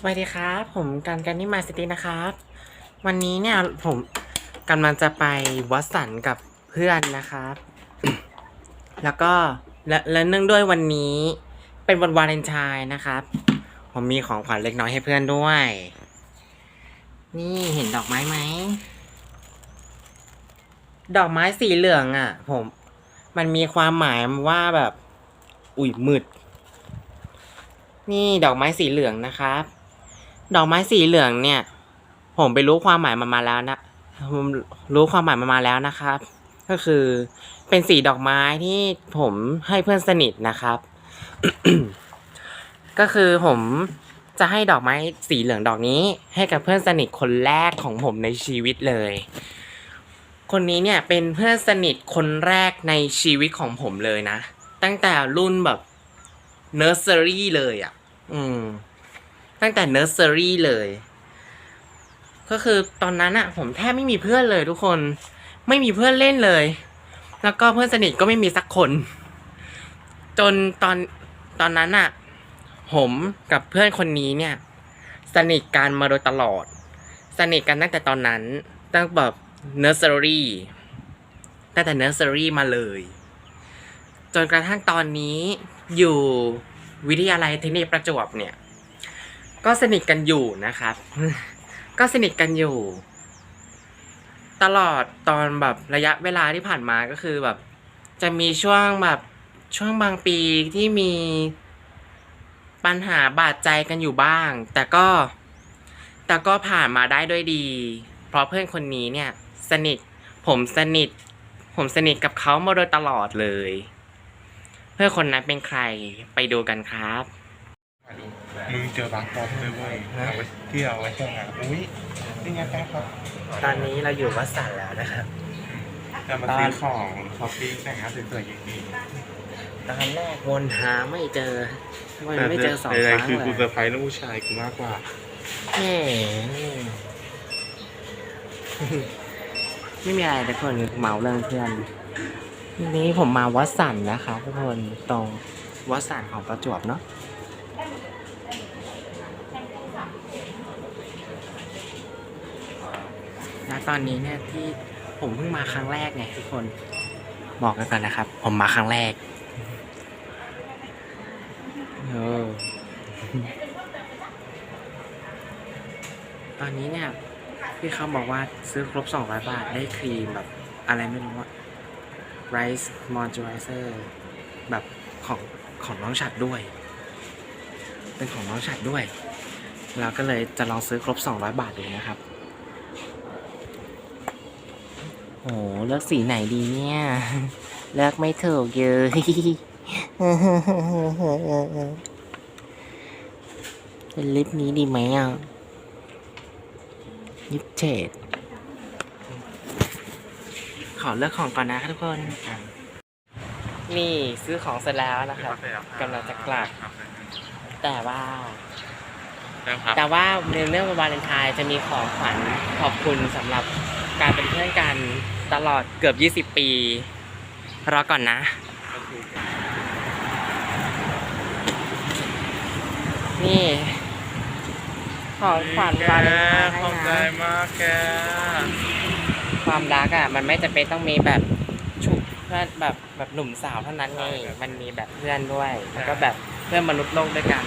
สวัสดีครับ ผมกันกันนี่มาสตินะครับ วันนี้เนี่ยผมกำลังจะไปวัดสันกับเพื่อนนะครับ แล้วก็และและเนื่องด้วยวันนี้เป็นวันวาเลนไทน์นะครับ ผมมีของขวัญเล็กน้อยให้เพื่อนด้วย นี่เห็นดอกไม้ไหม ดอกไม้สีเหลืองอะ ผม มันมีความหมายว่าแบบ อุ่ยมืดนี่ดอกไม้สีเหลืองนะครับ ดอกไม้สีเหลืองเนี่ย ผมไปรู้ความหมายมันมาแล้วนะผมรู้ความหมายมันมาแล้วนะครับ ก็คือเป็นสีดอกไม้ที่ผมให้เพื่อนสนิทนะครับ ก็คือผมจะให้ดอกไม้สีเหลืองดอกนี้ ให้กับเพื่อนสนิทคนแรกของผมในชีวิตเลย คนนี้เนี่ยเป็นเพื่อนสนิทคนแรกในชีวิตของผมเลยนะ ตั้งแต่รุ่นแบบเนอร์เซอรี่เลยอะ อืม ตั้งแต่เนอร์เซอรี่เลย ก็คือตอนนั้นอะผมแทบไม่มีเพื่อนเลยทุกคน ไม่มีเพื่อนเล่นเลย แล้วก็เพื่อนสนิทก็ไม่มีสักคน จนตอนตอนนั้นอะผมกับเพื่อนคนนี้เนี่ย สนิทกันมาโดยตลอด สนิทกันตั้งแต่ตอนนั้น ตั้งแบบเนอร์เซอรี่ตั้งแต่เนอร์เซอรี่มาเลย จนกระทั่งตอนนี้อยู่วิทยาลัยเทคนิคประจวบเนี่ย ก็สนิทกันอยู่นะครับ ก็สนิทกันอยู่ ตลอดตอนแบบระยะเวลาที่ผ่านมาก็คือแบบ จะมีช่วงแบบช่วงบางปีที่มีปัญหาบาดใจกันอยู่บ้าง แต่ก็แต่ก็ผ่านมาได้ด้วยดี เพราะเพื่อนคนนี้เนี่ย สนิทผมสนิท ผมสนิทกับเขามาโดยตลอดเลย เพื่อนคนนั้นเป็นใครไปดูกันครับ มึงเจอบางปอมด้วยเว้ยเอาไว้ที่เอาไว้ช่วงงานอุ้ยนี่ไงแป๊บครับตอนนี้เราอยู่วัดสันแล้วนะครับจะมาซื้อของช้อปปิ้งแต่งหน้าสวยๆอย่างนี้ตอนแรกวนหาไม่เจอวันไม่เจอสองใดครั้งๆคือเลกูยเซอร์ไพรส์ลูกผู้ชายกูมากกว่าแหม่ไม่มีอะไรทุกคนเมาเรื่องเพื่อนวันนี้ผมมาวัดสันนะคะทุกคนตรงวัดสันของประจวบเนาะ ณตอนนี้เนี่ยที่ผมเพิ่งมาครั้งแรกไงทุกคนบอกกันก่อนนะครับ ผมมาครั้งแรกเออตอนนี้เนี่ยพี่เขาบอกว่าซื้อครบ 200 บาทได้ครีมแบบอะไรไม่รู้อะ Rice Moisturizer แบบของของน้องฉัดด้วย เป็นของน้องฉัดด้วย เราก็เลยจะลองซื้อครบ 200 บาทดูนะครับ โอ้เลือกสีไหนดีเนี่ย เลือกไม่ถูกเลยเป็นลิปนี้ดีไหมอะยิปเฉดขอเลือกของก่อนนะครับทุกคน นี่ซื้อของเสร็จแล้วนะครับกำลังจะกลับ แต่ว่า ครับ แต่ว่าในเรื่องวันวาเลนไทน์จะมีของขวัญขอบคุณสำหรับการเป็นเพื่อนกันตลอดเกือบ 20 ปี รอก่อนนะ นี่ ของขวัญวาเลนไทน์ขอบใจนะมากแกความรักอะ มันไม่จะเป็นต้องมีแบบชุบเพื่อนแบบแบบหนุ่มสาวเท่านั้นไงมันมีแบบเพื่อนด้วย แล้วก็แบบเพื่อนมนุษย์โลกด้วยกัน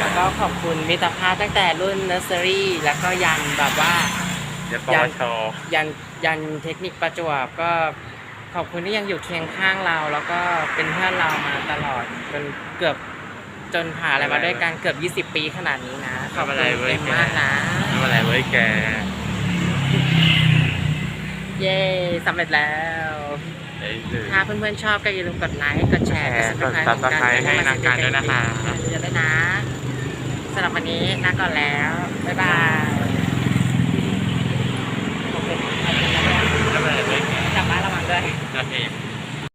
แล้วก็ขอบคุณมิตรภาพตั้งแต่รุ่นเนอร์เซอรี่แล้วก็ยันแบบว่าเดี๋ยวปวชยันยันเทคนิคประจวบก็ขอบคุณที่ยังอยู่เคียงข้างเรา แล้วก็เป็นเพื่อนเรามาตลอดจนเกือบจนผ่านอะไรมาด้วยกันเกือบ 20 ปีขนาดนี้นะขอบคุณเต็มมากนะทำอะไรเว้ยแก เย้สำเร็จแล้วไอ้สื่อถ้าเพื่อนๆชอบก็อย่าลืมกดไลค์กดแชร์กด Subscribe ให้นางกันด้วยนะคะเยอะด้วยนะ สำหรับวันนี้นะก่อนแล้ว บ๊ายบายทำอะไรเว้ยแกลับบ้านระวังด้วยโอเค